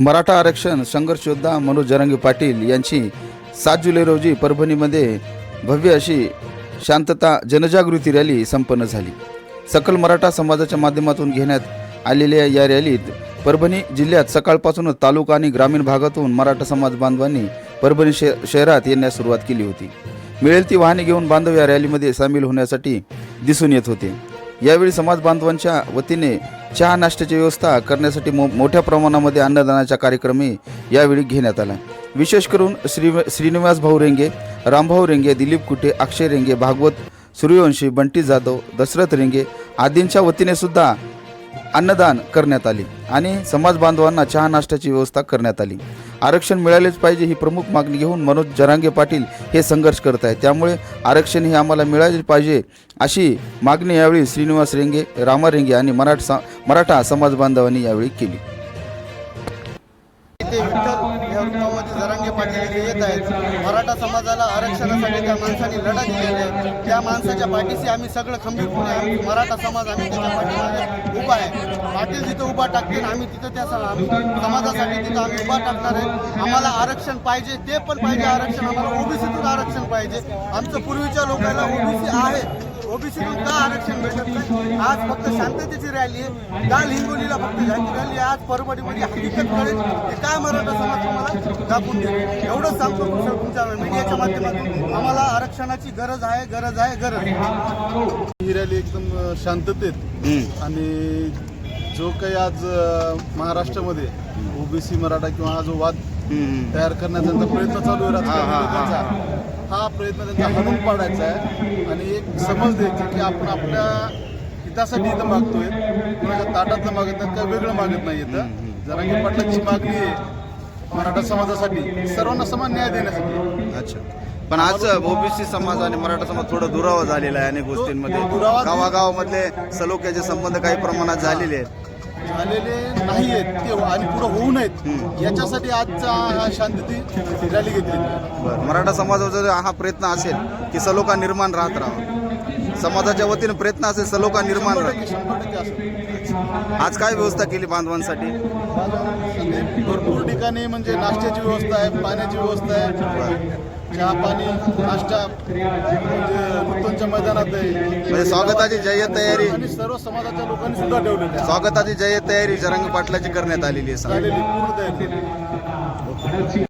मराठा आरक्षण संघर्ष योद्धा मनोज जरंगी पाटील यांची सात जुलै रोजी परभणीमध्ये भव्य अशी शांतता जनजागृती रॅली संपन्न झाली. सकल मराठा समाजाच्या माध्यमातून घेण्यात आलेल्या या रॅलीत परभणी जिल्ह्यात सकाळपासूनच तालुका आणि ग्रामीण भागातून मराठा समाज बांधवांनी परभणी शे शहरात येण्यास सुरुवात केली होती. मिळेल ती वाहने घेऊन बांधव या रॅलीमध्ये सामील होण्यासाठी दिसून येत होते. यावेळी समाज बांधवांच्या वतीने चहा नाश्त्याची व्यवस्था करण्यासाठी मो मोठ्या प्रमाणामध्ये अन्नदानाचा कार्यक्रमही यावेळी घेण्यात आला विशेष करून श्री श्रीनिवास भाऊ रेंगे रामभाऊ रेंगे दिलीप कुटे अक्षय रेंगे भागवत सूर्यवंशी बंटी जाधव दशरथ रेंगे आदींच्या वतीने सुद्धा अन्नदान करण्यात आले आणि समाज बांधवांना चहा नाश्त्याची व्यवस्था करण्यात आली. आरक्षण मिळालेच पाहिजे ही प्रमुख मागणी घेऊन मनोज जरांगे पाटील हे संघर्ष करत आहेत. त्यामुळे आरक्षण हे आम्हाला मिळाले पाहिजे अशी मागणी यावेळी श्रीनिवास रेंगे रामा रेंगे आणि मराठ सा मराठा समाज बांधवांनी यावेळी केली. जरांगे पाटील इथे येत आहेत. मराठा समाजाला आरक्षणासाठी त्या माणसाने लढा दिलेली आहे. त्या माणसाच्या पाठीशी आम्ही सगळं खंबीरपणे आम्ही मराठा समाज आम्ही त्याच्या पाठीमागे उभा आहे. पाटील जिथं उभा टाकतील आम्ही तिथं त्या आम्ही समाजासाठी तिथं आम्ही उभा टाकणार आहे. आम्हाला आरक्षण पाहिजे ते पण पाहिजे. आरक्षण आम्हाला ओबीसीतून आरक्षण पाहिजे. आमचं पूर्वीच्या लोकांना ओबीसी आहे. ओबीसीतून का आरक्षण भेटत नाही. आज फक्त शांततेची रॅली आहे. काल हिंगोलीला फक्त झाली रॅली आहे. आज परभणीमध्ये हकीकत कळेल. हे काय मराठा समाज तुम्हाला दाखवून देईल? एवढंच सांगतो तुमच्या मीडियाच्या माध्यमातून. आम्हाला आरक्षणाची गरज आहे गरज आहे गरज आहे. ही रॅली एकदम शांततेत आणि जो काही आज महाराष्ट्रामध्ये ओबीसी मराठा किंवा हा जो वाद तयार करण्याचा त्यांचा प्रयत्न चालू आहे हा प्रयत्न त्यांचा हरून पाडायचा आहे. आणि एक समज द्यायची की आपण आपल्या हितासाठी इथं मागतोय. कोणाच्या ताटातलं मागत नाही काही वेगळं मागत नाही इथं. जरांगी पाटलाची मागणी आहे मराठा समाजासाठी. सर्वांना समान न्याय देण्यासाठी. अच्छा. पण आज ओबीसी समाज आणि मराठा समाज थोडं दुरावा झालेला आहे अनेक गोष्टींमध्ये. दुरावा- गावागावामधले सलोख्याचे संबंध काही प्रमाणात झालेले आहेत. झालेले नाही आहेत ते आणि पुढे होऊ नयेत याच्यासाठी आजचा हा शांतती रॅली घेतली. बरं मराठा समाजाचा जर हा प्रयत्न असेल की सलोखा निर्माण राहत राहावा. समाजाच्या वतीने प्रयत्न असेल सलोखा निर्माण राहा शंभर टक्के आज काय व्यवस्था केली बांधवांसाठी? भरपूर ठिकाणी म्हणजे नाश्त्याची व्यवस्था आहे पाण्याची व्यवस्था आहे. चहा पाणी नाश्ता म्हणजे नूतनच्या मैदानात म्हणजे स्वागताची जय तयारी. आणि सर्व समाजाच्या लोकांनी सुद्धा ठेवलेली आहे. स्वागताची जय तयारी जरंग पाटलाची करण्यात आलेली आहे सांगा. झालेली पूर्ण तयारी.